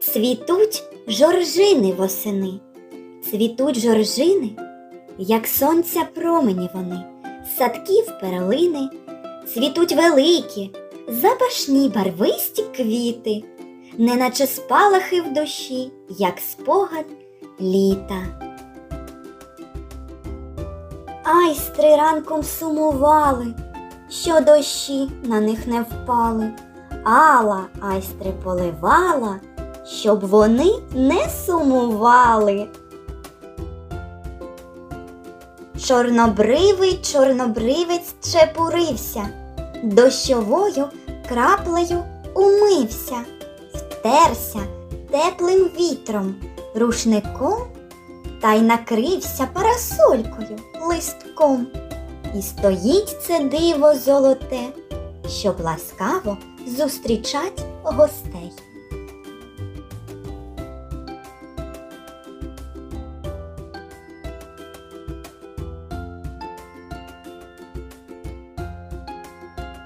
Цвітуть жоржини восени, цвітуть жоржини, як сонця промені вони, садків перлини, цвітуть великі, запашні барвисті квіти, неначе спалахи в душі, як спогад літа. Айстри ранком сумували, що дощі на них не впали. Алла айстри поливала, щоб вони не сумували. Чорнобривий чорнобривець чепурився, дощовою краплею умився, втерся теплим вітром, рушником та й накрився парасолькою листком. І стоїть це диво золоте, щоб ласкаво зустрічать гостей.